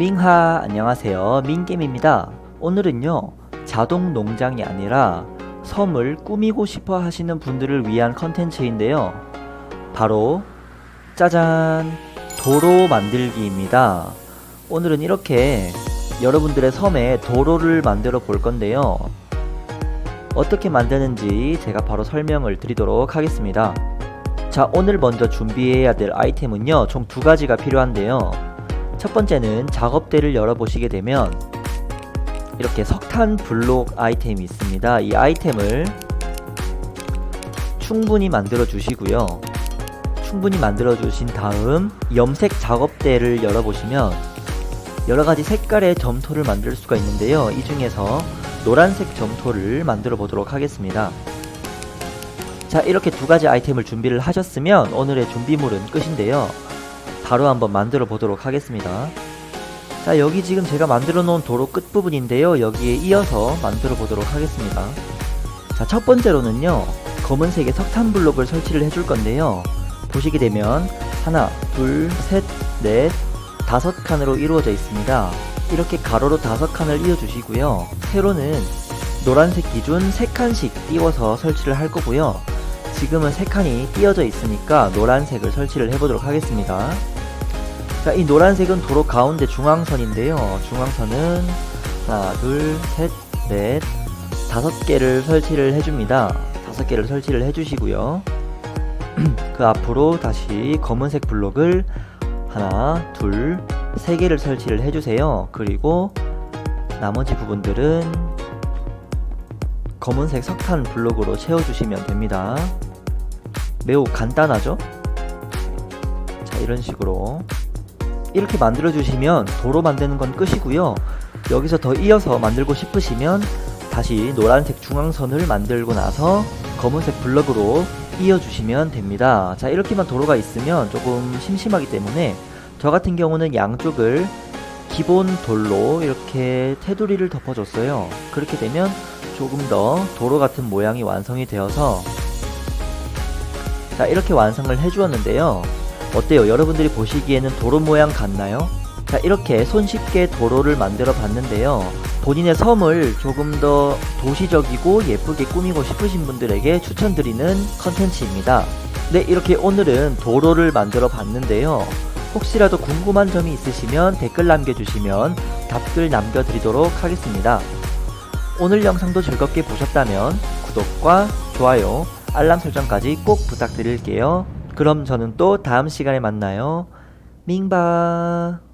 밍하 안녕하세요. 민겜입니다. 오늘은요 자동 농장이 아니라 섬을 꾸미고 싶어 하시는 분들을 위한 컨텐츠인데요. 바로 짜잔! 도로 만들기입니다. 오늘은 이렇게 여러분들의 섬에 도로를 만들어 볼 건데요. 어떻게 만드는지 제가 바로 설명을 드리도록 하겠습니다. 자 오늘 먼저 준비해야 될 아이템은요 총 두 가지가 필요한데요 첫 번째는 작업대를 열어보시게 되면 이렇게 석탄 블록 아이템이 있습니다. 이 아이템을 충분히 만들어 주시고요. 충분히 만들어 주신 다음 염색 작업대를 열어보시면 여러 가지 색깔의 점토를 만들 수가 있는데요. 이 중에서 노란색 점토를 만들어 보도록 하겠습니다. 자, 이렇게 두 가지 아이템을 준비를 하셨으면 오늘의 준비물은 끝인데요. 바로 한번 만들어 보도록 하겠습니다. 자, 여기 지금 제가 만들어 놓은 도로 끝부분인데요. 여기에 이어서 만들어 보도록 하겠습니다. 자, 첫 번째로는요. 검은색의 석탄 블록을 설치를 해줄 건데요. 보시게 되면 하나, 둘, 셋, 넷, 다섯 칸으로 이루어져 있습니다. 이렇게 가로로 다섯 칸을 이어주시고요. 세로는 노란색 기준 세 칸씩 띄워서 설치를 할 거고요. 지금은 세 칸이 띄어져 있으니까 노란색을 설치를 해보도록 하겠습니다. 자, 이 노란색은 도로 가운데 중앙선인데요. 중앙선은 하나, 둘, 셋, 넷, 다섯 개를 설치를 해줍니다. 다섯 개를 설치를 해주시고요. 그 앞으로 다시 검은색 블록을 하나, 둘, 세 개를 설치를 해주세요. 그리고 나머지 부분들은 검은색 석탄 블록으로 채워주시면 됩니다. 매우 간단하죠? 자, 이런 식으로 이렇게 만들어 주시면 도로 만드는 건 끝이고요. 여기서 더 이어서 만들고 싶으시면 다시 노란색 중앙선을 만들고 나서 검은색 블럭으로 이어주시면 됩니다. 자, 이렇게만 도로가 있으면 조금 심심하기 때문에 저 같은 경우는 양쪽을 기본 돌로 이렇게 테두리를 덮어줬어요. 그렇게 되면 조금 더 도로 같은 모양이 완성이 되어서 자, 이렇게 완성을 해주었는데요. 어때요? 여러분들이 보시기에는 도로 모양 같나요? 자, 이렇게 손쉽게 도로를 만들어 봤는데요. 본인의 섬을 조금 더 도시적이고 예쁘게 꾸미고 싶으신 분들에게 추천드리는 컨텐츠입니다. 네, 이렇게 오늘은 도로를 만들어 봤는데요. 혹시라도 궁금한 점이 있으시면 댓글 남겨주시면 답글 남겨드리도록 하겠습니다. 오늘 영상도 즐겁게 보셨다면 구독과 좋아요, 알람 설정까지 꼭 부탁드릴게요. 그럼 저는 또 다음 시간에 만나요. 밍바.